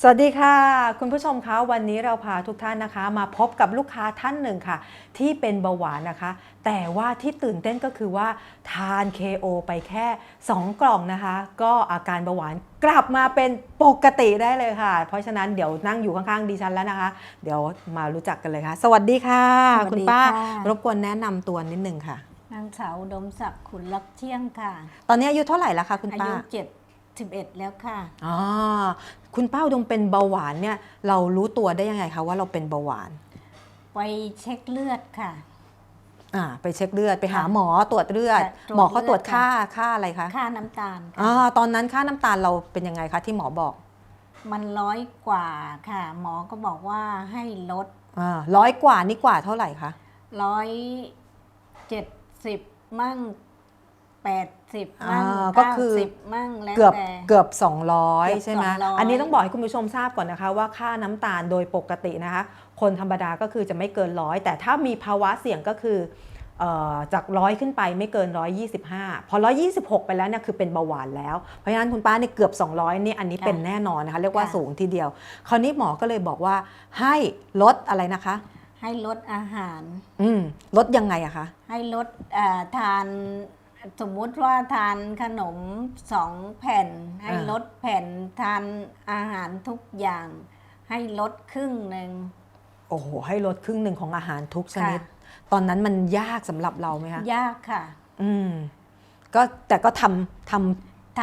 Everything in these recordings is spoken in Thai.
สวัสดีค่ะ คุณผู้ชมคะวันนี้เราพาทุกท่านนะคะ มาพบกับลูกค้าท่านหนึ่งค่ะ ที่เป็นเบาหวานนะคะ แต่ว่าที่ตื่นเต้นก็คือว่าทาน KO ไปแค่ 2 กล่องนะคะ ก็อาการเบาหวานกลับมาเป็นปกติได้เลยค่ะ เพราะฉะนั้นเดี๋ยวนั่งอยู่ข้างๆดิฉันแล้วนะคะ เดี๋ยวมารู้จักกันเลยค่ะ สวัสดีค่ะ สวัสดีคุณป้า ค่ะ รบกวนแนะนำตัวนิดนึงค่ะ นางสาวอุดมศักดิ์ขุนลักเที่ยงค่ะ ตอนนี้อายุเท่าไหร่แล้วคะคุณอาป้า ยุเจ็ด สิบเอ็ดแล้วค่ะ อ๋อคุณป้าอุดมเป็นเบาหวานเนี่ยเรารู้ตัวได้ยังไงคะว่าเราเป็นเบาหวาน ไปเช็คเลือดค่ะ อ่าไปเช็คเลือดไปหาค่ะหมอตรวจเลือดค่ะตรวจหมอเขาตรวจเลือด ค่าค่ะค่าอะไรคะค่าน้ำตาลค่ะอ่าตอนนั้นค่าน้ำตาลเราเป็นยังไงคะที่หมอบอกมันร้อยกว่าค่ะ หมอก็บอกว่าให้ลดอ่าร้อยกว่านี่กว่าเท่าไหร่คะ ร้อยเจ็ดสิบมั่ง แปดสิบมั่งอ่าก็เก้าคือสิบมั่งแล้วเกือบแต่เกือบเกือบ 200 ใช่ไหม200 อันนี้ต้องบอกให้คุณผู้ชมทราบก่อนนะคะ ว่าค่าน้ำตาลโดยปกตินะคะ คนธรรมดาก็คือจะไม่เกินร้อยแต่ถ้ามีภาวะเสี่ยงก็คือเอ่อจากร้อยขึ้นไปไม่เกิน 125 พอ 126 ไปแล้วเนี่ยคือเป็นเบาหวานแล้ว เพราะฉะนั้นคุณป้าเนี่ยเกือบ 200นี่อันนี้ค่ะเป็นแน่นอนนะคะ เรียกว่าค่ะ สูงทีเดียว คราวนี้หมอก็เลยบอกว่าให้ลดอะไรนะคะ ให้ลดอาหาร อืมลดยังไงอะคะ ให้ลดเอ่อทาน สมมุติว่าทานขนมสองแผ่น ให้ลดแผ่นทานอาหารทุกอย่าง ให้ลดครึ่งหนึ่งโอ้โห ให้ลดครึ่งหนึ่งของอาหารทุกชนิดค่ะตอนนั้นมันยากสำหรับเราไหมคะยากค่ะ อืมก็แต่ก็ทำทำท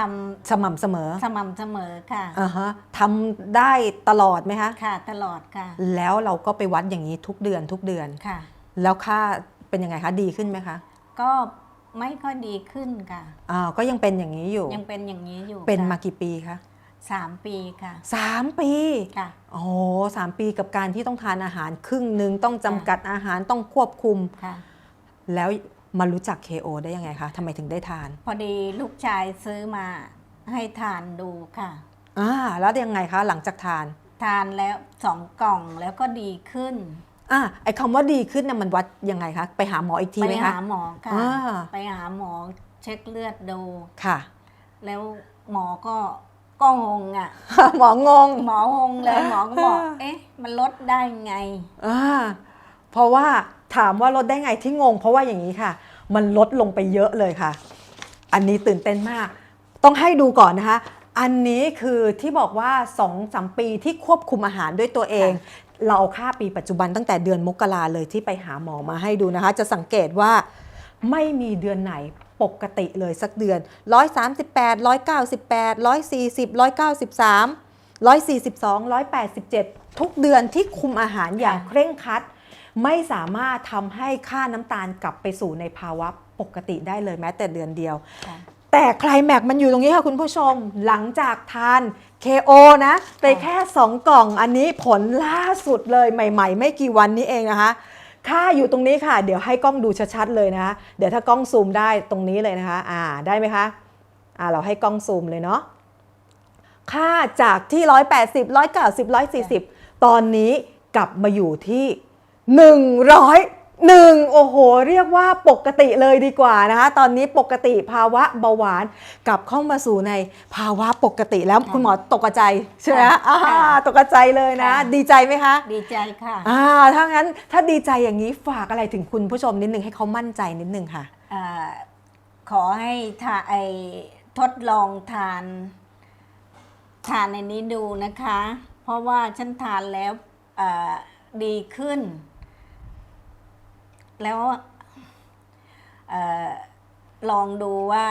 สม่ำเสมอำสม่ำเสมอค่ะอ่าฮะทำได้ตลอดไหมคะค่ะ ตลอดค่ะ แล้วเราก็ไปวัดอย่างนี้ทุกเดือนทุกเดือนค่ะ แล้วค่าเป็นยังไงคะดีขึ้นไหมคะก็ ไม่ค่อยดีขึ้นค่ะอ่าก็ยังเป็นอย่างนี้อยู่ ยังเป็นอย่างนี้อยู่เป็นค่ะมากี่ปีคะสามปีค่ะสามปีค่ะ โอ้โหสามปีกับการที่ต้องทานอาหารครึ่งหนึ่งต้องจำกัดอาหารต้องควบคุม ค่ะ แล้วมารู้จัก KO ได้ยังไงคะทำไมถึงได้ทานพอดีลูกชายซื้อมาให้ทานดูค่ะ อ่าแล้วยังไงคะหลังจากทาน ทานแล้วสองกล่องแล้วก็ดีขึ้น อ่าไอคำว่าดีขึ้นเนี่ยมันวัดยังไงคะ ไปหาหมออีกทีไปไหมหาคะหมอค่ะ อ่า ไปหาหมอเช็คเลือดดู ค่ะ แล้วหมอก็ก็งงอะ หมองงหมองงเลยหมอก็บอก เอ๊ะ มันลดได้ไง อ่าเพราะว่าถามว่าลดได้ไงที่งง เพราะว่าอย่างนี้ค่ะ มันลดลงไปเยอะเลยค่ะ อันนี้ตื่นเต้นมาก ต้องให้ดูก่อนนะคะ อันนี้คือที่บอกว่า2อสปีที่ควบคุมอาหารด้วยตัวเอง เราเอาค่าปีปัจจุบันตั้งแต่เดือนมกราเลยที่ไปหาหมอมาให้ดูนะคะ จะสังเกตว่าไม่มีเดือนไหนปกติเลยสักเดือน 138 198 140 193 142 187 ทุกเดือนที่คุมอาหารอย่างเคร่งครัด ไม่สามารถทำให้ค่าน้ำตาลกลับไปสู่ในภาวะปกติได้เลยแม้แต่เดือนเดียว แต่ไคลแม็กซ์มันอยู่ตรงนี้ค่ะคุณผู้ชมหลังจากทาน KO นะ ไปแค่ 2 กล่องอันนี้ผลล่าสุดเลยใหม่ ๆ ไม่กี่วันนี้เองนะคะ ค่าอยู่ตรงนี้ค่ะ เดี๋ยวให้กล้องดูชัดๆเลยนะคะเดี๋ยวถ้ากล้องซูมได้ตรงนี้เลยนะคะ อ่าได้ไหมคะอ่าเราให้กล้องซูมเลยเนาะค่าจากที่ 180 190 140 ตอนนี้กลับมาอยู่ที่ 101โอ้โห เรียกว่าปกติเลยดีกว่านะคะ ตอนนี้ปกติภาวะเบาหวานกลับเข้ามาสู่ในภาวะปกติแล้วค่ะคุณหมอตกใจายใช่ไหมค่ะอ่าค่ะตกใจายเลยนะ ค่ะ ดีใจไหมคะดีใจค่ะอ่าถ้างั้นถ้าดีใจอย่างนี้ฝากอะไรถึงคุณผู้ชมนิดนึงให้เขามั่นใจนิดนึงค่ะ อ่าขอให้ทาไอทดลองทาน ทานในนี้ดูนะคะ เพราะว่าฉันทานแล้วอ่าดีขึ้น แล้วเออลองดูว่า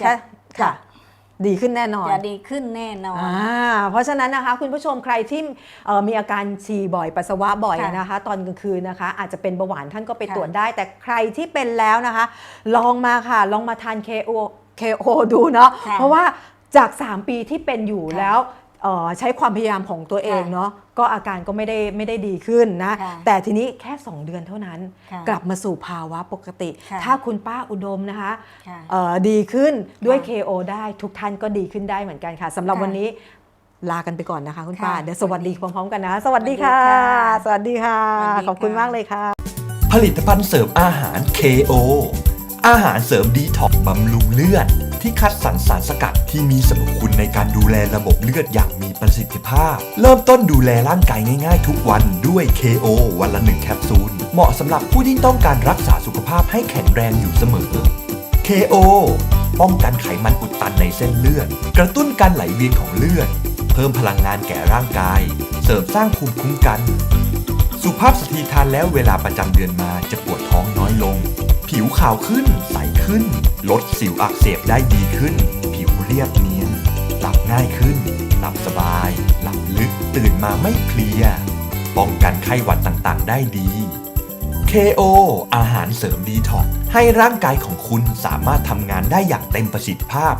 จะค่ะค่ะจะดีขึ้นแน่นอน จะดีขึ้นแน่นอนอ่าเพราะฉะนั้นนะคะ คุณผู้ชมใครที่เอ่อมีอาการฉี่บ่อยปัสสาวะบ่อยค่ะนะคะ ตอนกลางคืนนะคะ อาจจะเป็นเบาหวานท่านก็ไปค่ะตรวจได้ แต่ใครที่เป็นแล้วนะคะ ลองมาค่ะ ลองมาทาน KO KO ดูเนาะค่ะเพราะว่าจาก 3 ปีที่เป็นอยู่ค่ะแล้วเอ่อ ใช้ความพยายามของตัวเองค่ะเนาะก็อาการก็ไม่ได้ไม่ได้ดีขึ้นนะ ค่ะแต่ทีนี้แค่ 2 เดือนเท่านั้น ค่ะกลับมาสู่ภาวะปกติ ค่ะ ถ้าคุณป้าอุดมนะคะค่ะ เอ่อดีขึ้นด้วย ค่ะ KO ได้ทุกท่านก็ดีขึ้นได้เหมือนกันค่ะสำหรับค่ะวันนี้ลากันไปก่อนนะคะคุณป้าค่ะเดี๋ยวสวัสดีพร้อมๆกันนะสวัสดีค่ะสสวัวัสสดีดีค่ะค่ะ ขอบคุณสวัสดีค่ะมากเลยค่ะ ผลิตภัณฑ์เสริมอาหาร KO อาหารเสริมดีท็อกซ์บำรุงเลือด ที่คัดสรรสารสกัดที่มีสรรพคุณในการดูแลระบบเลือดอย่างมีประสิทธิภาพ เริ่มต้นดูแลร่างกายง่ายๆ ทุกวันด้วย KO วันละหนึ่งแคปซูล เหมาะสำหรับผู้ที่ต้องการรักษาสุขภาพให้แข็งแรงอยู่เสมอ KO ป้องกันไขมันอุดตันในเส้นเลือด กระตุ้นการไหลเวียนของเลือด เพิ่มพลังงานแก่ร่างกาย เสริมสร้างภูมิคุ้มกัน สุภาพสตรีทานแล้วเวลาประจำเดือนมาจะปวดท้องน้อยลง ผิวขาวขึ้น ใสขึ้น ลดสิวอักเสบได้ดีขึ้น ผิวเรียบเนียนหลับง่ายขึ้น หลับสบาย หลับลึกตื่นมาไม่เพลีย ป้องกันไข้หวัดต่างๆ ได้ดี KO อาหารเสริมดีท็อกให้ร่างกายของคุณสามารถทำงานได้อย่างเต็มประสิทธิภาพ